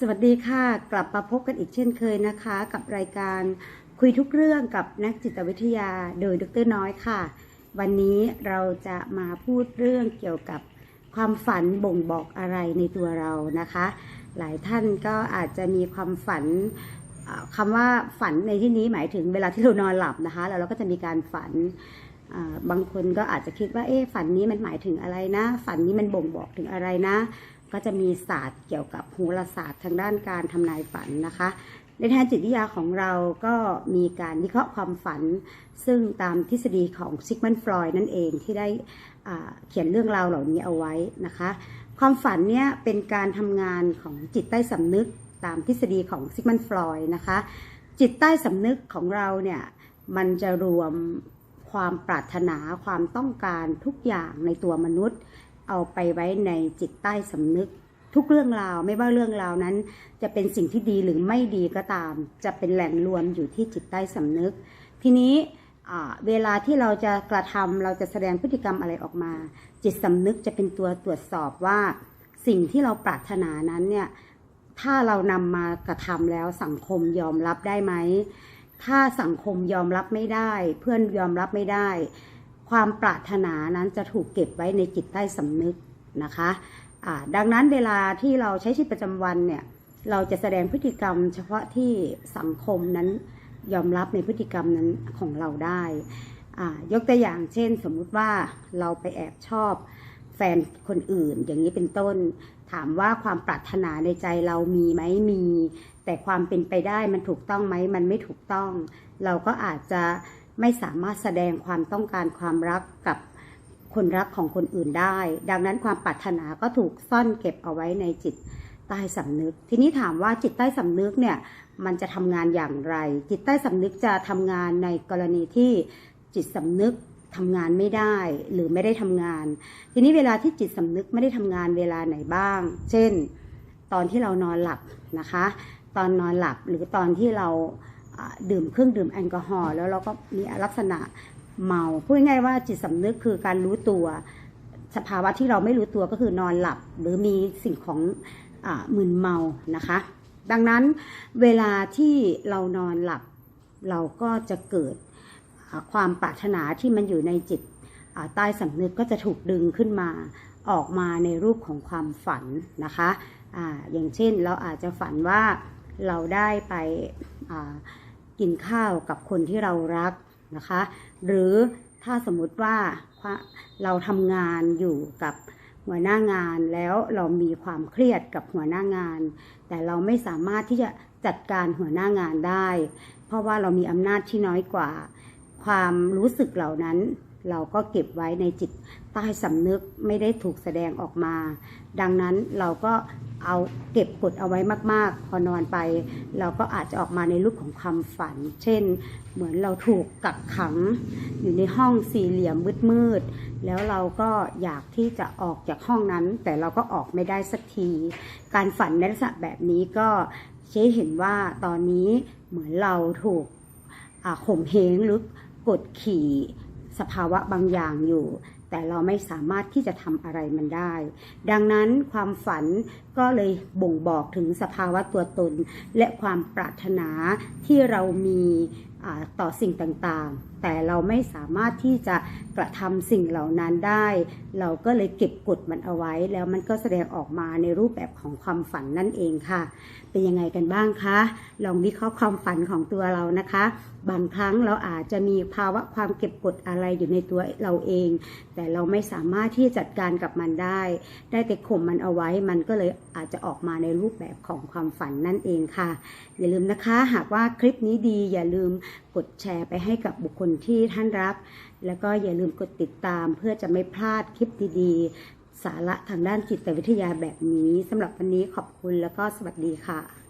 สวัสดีค่ะ กลับมาพบกันอีกเช่นเคยนะคะ กับรายการคุยทุกเรื่องกับนักจิตวิทยาโดยดรน้อยค่ะ วันนี้เราจะมาพูดเรื่องเกี่ยวกับความฝันบ่งบอกอะไรในตัวเรานะคะ หลายท่านก็อาจจะมีความฝันคำว่าฝันในที่นี้หมายถึงเวลาที่เรานอนหลับนะคะ แล้วเราก็จะมีการฝันบางคนก็อาจจะคิดว่าเอ๊ะฝันนี้มันหมายถึงอะไรนะ ฝันนี้มันบ่งบอกถึงอะไรนะ ก็จะมีศาสตร์เกี่ยวกับโหราศาสตร์ทางด้านการทำนายฝันนะคะ ในทางจิตวิทยาของเราก็มีการวิเคราะห์ความฝัน ซึ่งตามทฤษฎีของซิกมันฟรอยนั่นเองที่ได้เขียนเรื่องราวเหล่านี้เอาไว้นะคะ ความฝันเนี่ยเป็นการทำงานของจิตใต้สำนึกตามทฤษฎีของซิกมันฟรอยนะคะ จิตใต้สำนึกของเราเนี่ยมันจะรวมความปรารถนาความต้องการทุกอย่างในตัวมนุษย์ เอาไปไว้ในจิตใต้สำนึก ทุกเรื่องราวไม่ว่าเรื่องราวนั้น จะเป็นสิ่งที่ดีหรือไม่ดีก็ตาม จะเป็นแหล่งรวมอยู่ที่จิตใต้สำนึก ทีนี้เวลาที่เราจะกระทำเราจะแสดงพฤติกรรมอะไรออกมา จิตสำนึกจะเป็นตัวตรวจสอบว่าสิ่งที่เราปรารถนานั้นเนี่ยถ้าเรานำมากระทำแล้วสังคมยอมรับได้ไหม ถ้าสังคมยอมรับไม่ได้ เพื่อนยอมรับไม่ได้ ความปรารถนานั้นจะถูกเก็บไว้ในจิตใต้สำนึกนะคะดังนั้นเวลาที่เราใช้ชีวิตประจำวันเนี่ยเราจะแสดงพฤติกรรม เฉพาะที่สังคมนั้นยอมรับในพฤติกรรมนั้นของเราได้ยกตัวอย่างเช่น สมมุติว่าเราไปแอบชอบแฟนคนอื่น อย่างนี้เป็นต้น ถามว่าความปรารถนาในใจเรามีไหมมี แต่ความเป็นไปได้มันถูกต้องไหมมันไม่ถูกต้อง เราก็อาจจะ ไม่สามารถแสดงความต้องการความรักกับคนรักของคนอื่นได้ ดังนั้นความปรารถนาก็ถูกซ่อนเก็บเอาไว้ในจิตใต้สำนึก ทีนี้ถามว่าจิตใต้สำนึกเนี่ยมันจะทำงานอย่างไร จิตใต้สำนึกจะทำงานในกรณีที่จิตสำนึกทำงานไม่ได้หรือไม่ได้ทำงาน ทีนี้เวลาที่จิตสำนึกไม่ได้ทำงานเวลาไหนบ้าง เช่น ตอนที่เรานอนหลับนะคะ ตอนนอนหลับหรือตอนที่เราอ่า ดื่มเครื่องดื่มแอลกอฮอล์แล้วเราก็มีลักษณะเมาพูดง่ายๆว่าจิตสำนึกคือการรู้ตัว สภาวะที่เราไม่รู้ตัวก็คือนอนหลับ หรือมีสิ่งของอมึนเมานะคะ ดังนั้นเวลาที่เรานอนหลับ เราก็จะเกิดความปรารถนาที่มันอยู่ในจิตใต้สำนึกก็จะถูกดึงขึ้นมาออกมาในรูปของความฝันนะคะอาอย่างเช่นเราอาจจะฝันว่าเราได้ไปอ่า กินข้าวกับคนที่เรารักนะคะ หรือถ้าสมมุติว่าเราทำงานอยู่กับหัวหน้างานแล้วเรามีความเครียดกับหัวหน้างาน แต่เราไม่สามารถที่จะจัดการหัวหน้างานได้ เพราะว่าเรามีอำนาจที่น้อยกว่า ความรู้สึกเหล่านั้นเราก็เก็บไว้ในจิตใต้สำนึกไม่ได้ถูกแสดงออกมา ดังนั้นเราก็ เอาเก็บกดเอาไว้มาก ๆ พอนอนไป เราก็อาจจะออกมาในรูปของความฝัน เช่น เหมือนเราถูกกักขัง อยู่ในห้องสี่เหลี่ยมมืดๆแล้วเราก็อยากที่จะออกจากห้องนั้น แต่เราก็ออกไม่ได้สักที การฝันในลักษณะแบบนี้ก็เช้เห็นว่าตอนนี้เหมือนเราถูกข่มเหงหรือกดขี่สภาวะบางอย่างอยู่ แต่เราไม่สามารถที่จะทำอะไรมันได้ ดังนั้นความฝันก็เลยบ่งบอกถึงสภาวะตัวตน และความปรารถนาที่เรามีต่อสิ่งต่างๆแต่เราไม่สามารถที่จะกระทำสิ่งเหล่านั้นได้ เราก็เลยเก็บกดมันเอาไว้ แล้วมันก็แสดงออกมาในรูปแบบของความฝันนั่นเองค่ะ เป็นยังไงกันบ้างคะ ลองวิเคราะห์ความฝันของตัวเรานะคะ บางครั้งเราอาจจะมีภาวะความเก็บกดอะไรอยู่ในตัวเราเอง แต่เราไม่สามารถที่จะจัดการกับมันได้ ได้แต่ข่มมันเอาไว้ มันก็เลยอาจจะออกมาในรูปแบบของความฝันนั่นเองค่ะ อย่าลืมนะคะ หากว่าคลิปนี้ดีอย่าลืมกดแชร์ไปให้กับบุคคลที่ท่านรับ แล้วก็อย่าลืมกดติดตามเพื่อจะไม่พลาดคลิปดีๆ สาระทางด้านจิตวิทยาแบบนี้สำหรับวันนี้ขอบคุณแล้วก็สวัสดีค่ะ